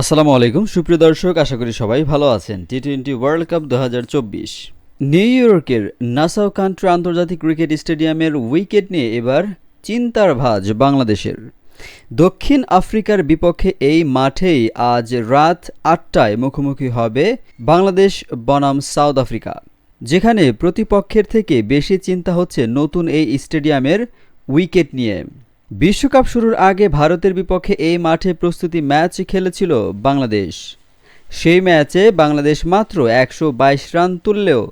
আসসালামু আলাইকুম। সুপ্রিয় দর্শক, আশা করি সবাই ভালো আছেন। টি টোয়েন্টি ওয়ার্ল্ড কাপ দু হাজার চব্বিশ। নিউ ইয়র্কের নাসাও কান্ট্রি আন্তর্জাতিক ক্রিকেট স্টেডিয়ামের উইকেট নিয়ে এবার চিন্তার ভাঁজ বাংলাদেশের। দক্ষিণ আফ্রিকার বিপক্ষে এই মাঠেই আজ রাত আটটায় মুখোমুখি হবে বাংলাদেশ বনাম সাউথ আফ্রিকা। যেখানে প্রতিপক্ষের থেকে বেশি চিন্তা হচ্ছে নতুন এই স্টেডিয়ামের উইকেট নিয়ে। বিশ্বকাপ শুরুর আগে ভারতের বিপক্ষে এই মাঠে প্রস্তুতি ম্যাচ খেলেছিল বাংলাদেশ। সেই ম্যাচে বাংলাদেশ মাত্র একশো বাইশ রান তুললেও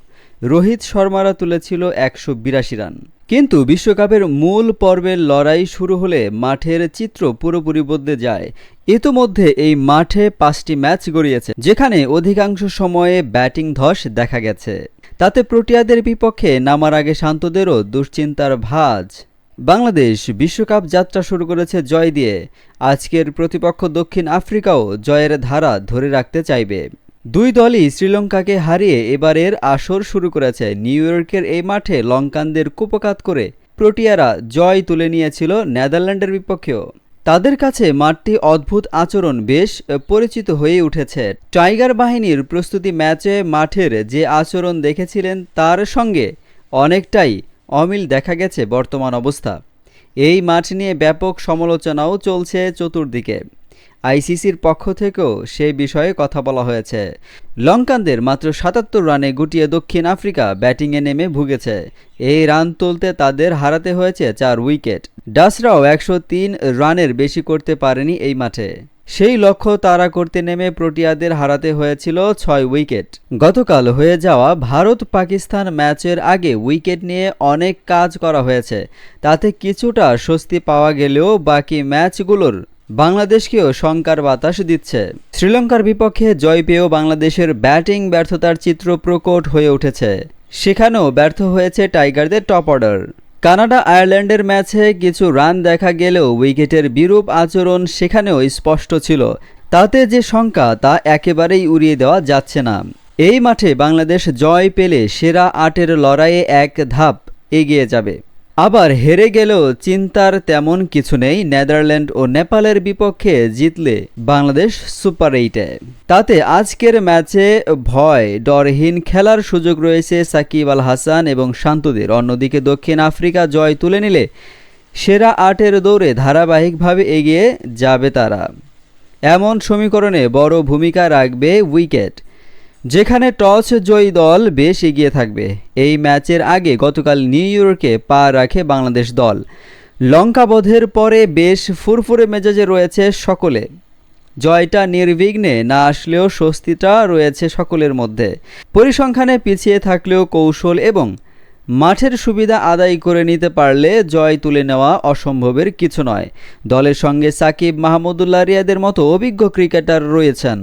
রোহিত শর্মারা তুলেছিল একশো বিরাশি রান। কিন্তু বিশ্বকাপের মূল পর্বের লড়াই শুরু হলে মাঠের চিত্র পুরোপুরি বদলে যায়। ইতোমধ্যে এই মাঠে পাঁচটি ম্যাচ গড়িয়েছে, যেখানে অধিকাংশ সময়ে ব্যাটিং ধস দেখা গেছে। তাতে প্রোটিয়াদের বিপক্ষে নামার আগে শান্তদেরও দুশ্চিন্তার ভাঁজ। বাংলাদেশ বিশ্বকাপ যাত্রা শুরু করেছে জয় দিয়ে। আজকের প্রতিপক্ষ দক্ষিণ আফ্রিকাও জয়ের ধারা ধরে রাখতে চাইবে। দুই দলই শ্রীলঙ্কাকে হারিয়ে এবারের আসর শুরু করেছে। নিউ ইয়র্কের এই মাঠে লঙ্কানদের কুপকাত করে প্রোটিয়ারা জয় তুলে নিয়েছিল নেদারল্যান্ডের বিপক্ষেও। তাদের কাছে মাঠটি অদ্ভুত আচরণ বেশ পরিচিত হয়ে উঠেছে। টাইগার বাহিনীর প্রস্তুতি ম্যাচে মাঠের যে আচরণ দেখেছিলেন তার সঙ্গে অনেকটাই অমিল দেখা গেছে বর্তমান অবস্থা। এই মাঠ নিয়ে ব্যাপক সমালোচনাও চলছে চতুর্দিকে। আইসিসির পক্ষ থেকেও সে বিষয়ে কথা বলা হয়েছে। লঙ্কানদের মাত্র সাতাত্তর রানে গুটিয়ে দক্ষিণ আফ্রিকা ব্যাটিংয়ে নেমে ভুগেছে। এই রান তুলতে তাদের হারাতে হয়েছে চার উইকেট। ডাসরাও একশো তিন রানের বেশি করতে পারেনি এই মাঠে। সেই লক্ষ্য তারা করতে নেমে প্রোটিয়াদের হারাতে হয়েছিল ছয় উইকেট। গতকাল হয়ে যাওয়া ভারত পাকিস্তান ম্যাচের আগে উইকেট নিয়ে অনেক কাজ করা হয়েছে। তাতে কিছুটা স্বস্তি পাওয়া গেলেও বাকি ম্যাচগুলোর বাংলাদেশকেও শঙ্কার বাতাস দিচ্ছে। শ্রীলঙ্কার বিপক্ষে জয় পেয়েও বাংলাদেশের ব্যাটিং ব্যর্থতার চিত্র প্রকট হয়ে উঠেছে। সেখানেও ব্যর্থ হয়েছে টাইগারদের টপ অর্ডার। কানাডা আয়ারল্যান্ডের ম্যাচে কিছু রান দেখা গেলেও উইকেটের বিরূপ আচরণ সেখানেও স্পষ্ট ছিল। তাতে যে শঙ্কা, তা একেবারেই উড়িয়ে দেওয়া যাচ্ছে না। এই মাঠে বাংলাদেশ জয় পেলে সেরা আটের লড়াইয়ে এক ধাপ এগিয়ে যাবে। আবার হেরে গেলেও চিন্তার তেমন কিছু নেই নেদারল্যান্ড ও নেপালের বিপক্ষে জিতলে বাংলাদেশ সুপার এইটে। তাতে আজকের ম্যাচে ভয়, ডরহীন খেলার সুযোগ রয়েছে সাকিব আল হাসান এবং শান্তদের। অন্যদিকে দক্ষিণ আফ্রিকা জয় তুলে নিলে সেরা আটের দৌড়ে ধারাবাহিকভাবে এগিয়ে যাবে তারা। এমন সমীকরণে বড় ভূমিকা রাখবে উইকেট। যেখানে টস জয়ী দল বেশ এগিয়ে থাকবে। এই ম্যাচের আগে গতকাল নিউ ইয়র্কে পা রাখে বাংলাদেশ দল। লঙ্কাবোধের পরে বেশ ফুরফুরে মেজাজে রয়েছে সকলে। জয়টা নির্বিঘ্নে না আসলেও স্বস্তিটা রয়েছে সকলের মধ্যে। পরিসংখ্যানে পিছিয়ে থাকলেও কৌশল এবং মাঠের সুবিধা আদায় করে নিতে পারলে জয় তুলে নেওয়া অসম্ভবের কিছু নয়। দলের সঙ্গে সাকিব মাহমুদুল্লাহ রিয়াদের মতো অভিজ্ঞ ক্রিকেটার রয়েছেন।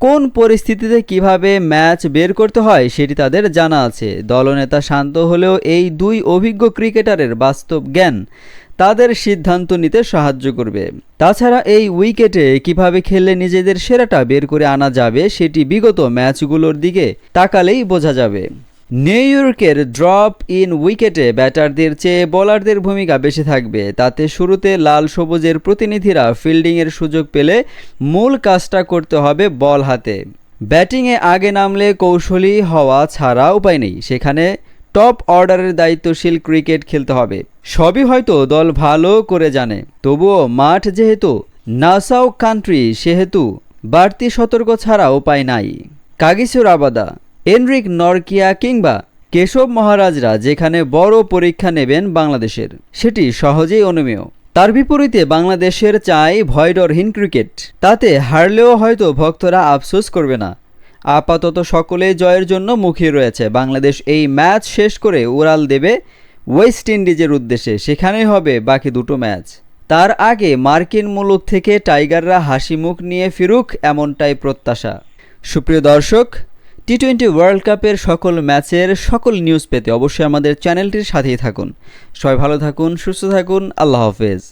কোন পরিস্থিতিতে কীভাবে ম্যাচ বের করতে হয় সেটি তাদের জানা আছে। দলনেতা শান্ত হলেও এই দুই অভিজ্ঞ ক্রিকেটারের বাস্তব জ্ঞান তাদের সিদ্ধান্ত নিতে সাহায্য করবে। তাছাড়া এই উইকেটে কীভাবে খেললে নিজেদের সেরাটা বের করে আনা যাবে সেটি বিগত ম্যাচগুলোর দিকে তাকালেই বোঝা যাবে। নিউ ইয়র্কের ড্রপ ইন উইকেটে ব্যাটারদের চেয়ে বোলারদের ভূমিকা বেশি থাকবে। তাতে শুরুতে লাল সবুজের প্রতিনিধিরা ফিল্ডিংয়ের সুযোগ পেলে মূল কাজটা করতে হবে বল হাতে। ব্যাটিংয়ে আগে নামলে কৌশলী হওয়া ছাড়া উপায় নেই। সেখানে টপ অর্ডারের দায়িত্বশীল ক্রিকেট খেলতে হবে। সবই হয়তো দল ভালো করে জানে। তবুও মাঠ যেহেতু, নাসাও কান্ট্রি সেহেতু বাড়তি সতর্ক ছাড়া উপায় নাই। কাগিসুর আবাদা। এনরিক নরকিয়া কিংবা কেশব মহারাজরা যেখানে বড় পরীক্ষা নেবেন বাংলাদেশের, সেটি সহজেই অনুমেয়। তার বিপরীতে বাংলাদেশের চাই ভয়ডরহীন ক্রিকেট, তাতে হারলেও হয়তো ভক্তরা আফসোস করবে না। আপাতত সকলে জয়ের জন্য মুখিয়ে রয়েছে, বাংলাদেশ এই ম্যাচ শেষ করে উড়াল দেবে ওয়েস্ট ইন্ডিজের উদ্দেশ্যে, সেখানেই হবে বাকি দুটো ম্যাচ। তার আগে মার্কিন মুলুক থেকে টাইগাররা হাসি মুখ নিয়ে ফিরুক এমনটাই প্রত্যাশা। সুপ্রিয় দর্শক টি টোয়েন্টি ওয়ার্ল্ড কাপের সকল ম্যাচের সকল নিউজ পেতে অবশ্যই আমাদের চ্যানেলটির সাথেই থাকুন। সবাই ভালো থাকুন, সুস্থ থাকুন, আল্লাহ হাফেজ।